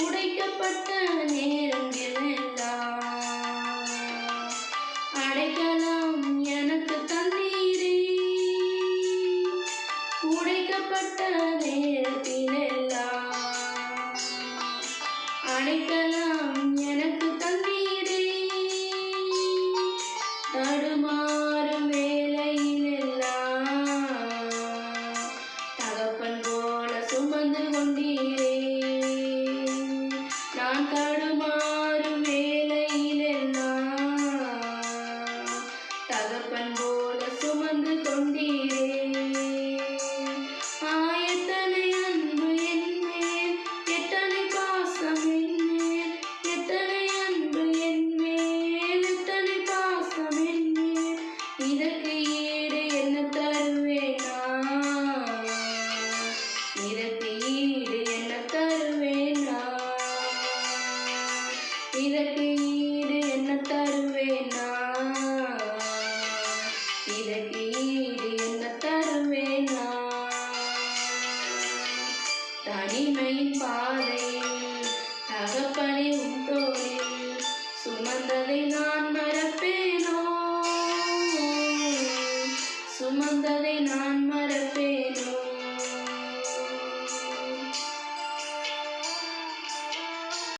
உடைக்கப்பட்ட நேரங்கள் எல்லாம் அடைக்கலம் எனக்கு தண்ணீரே. உடைக்கப்பட்ட நேரத்திலெல்லாம் அடைக்கலாம் எனக்கு தண்ணீரே. தடுமா நான் தடுமாறும் வேலையிலெல்லாம் தகப்பன் போல சுமந்து கொண்டீரே. ஆயத்தனை அன்பு என்மேல் எத்தனை பாசம் என்மேல் எத்தனை அன்பு என்மேல் எத்தனை பாசம் என்மேல் இதற்கு ஈடு என்ன தருவேனா? இதற்கு ஈடு என்ன தருவேனா? இதற்கு ஈடு என்ன தருவேனா? தனிமையின் பாதை தகப்பனை உண்டோரே சுமந்ததை நான் மறப்பேனோ? சுமந்ததை நான்